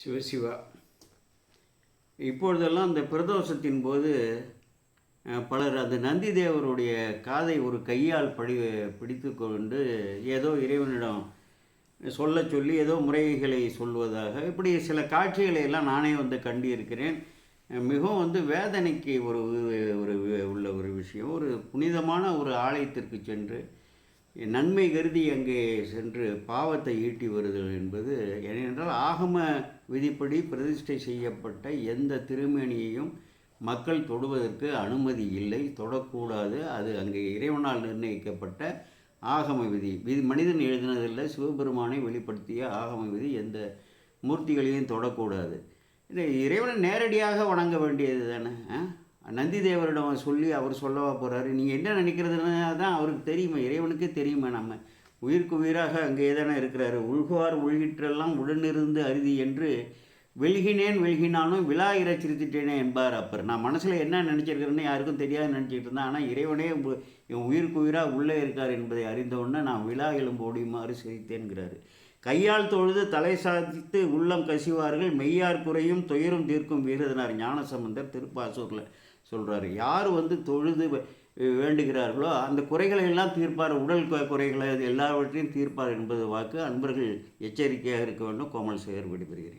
சிவசிவா இப்பொழுதெல்லாம் அந்த பிரதோஷத்தின் போது பலர் அந்த நந்தி தேவருடைய காதை ஒரு கையால் படி பிடித்து கொண்டு ஏதோ இறைவனிடம் சொல்ல சொல்லி ஏதோ முறைகளை சொல்வதாக இப்படி சில காட்சிகளை எல்லாம் நானே வந்து கண்டிருக்கிறேன். மிகவும் வந்து வேதனைக்கு ஒரு ஒரு உள்ள ஒரு விஷயம். ஒரு புனிதமான ஒரு ஆலயத்திற்கு சென்று நன்மை கருதி அங்கே சென்று பாவத்தை ஈட்டி வருதல் என்பது ஏனென்றால் ஆகம விதிப்படி பிரதிஷ்டை செய்யப்பட்ட எந்த திருமேனியையும் மக்கள் தொடுவதற்கு அனுமதி இல்லை தொடக்கூடாது. அது அங்கே இறைவனால் நிர்ணயிக்கப்பட்ட ஆகம விதி. விதி மனிதன் எழுதினதில்லை சிவபெருமானை வெளிப்படுத்திய ஆகம விதி. எந்த மூர்த்திகளையும் தொடக்கூடாது. இறைவனை நேரடியாக வணங்க வேண்டியது தானே ஆ? நந்தி தேவரிடம் சொல்லி அவர் சொல்லவா போகிறாரு நீங்கள் என்ன நினைக்கிறதுனா தான் அவருக்கு தெரியுமே. இறைவனுக்கே தெரியுமே நம்ம. உயிருக்கு உயிராக அங்கே தானே இருக்கிறாரு. உள்குவார் உள்கிற்றெல்லாம் உடனிருந்து அருதி என்று வெல்கினேன் வெல்கினாலும் விழா இறைச்சிருத்திட்டேனே என்பார் அப்பர். நான் மனசில் என்ன நினச்சிருக்கிறேன்னு யாருக்கும் தெரியாது நினச்சிக்கிட்டு இருந்தேன். ஆனால் இறைவனே என் உயிருக்கு உயிராக உள்ளே இருக்கார் என்பதை அறிந்தவுடனே நான் விழா எலும்பு ஓடியுமாறு சிரித்தேன்கிறாரு. கையால் தொழுது தலை சாதித்து உள்ளம் கசிவார்கள் மெய்யார் குறையும் துயரும் தீர்க்கும் வீரதனார் ஞானசம்பந்தர் திருப்பாசூரில் சொல்கிறார் யார் வந்து தொழுது வேண்டுகிறார்களோ அந்த குறைகளை எல்லாம் தீர்ப்பார். உடல் குறைகளை அது எல்லாவற்றையும் தீர்ப்பார் என்பது வாக்கு அன்பர்கள் எச்சரிக்கையாக இருக்க வேண்டும். கோமல் சேகர் விடைபெறுகிறேன்.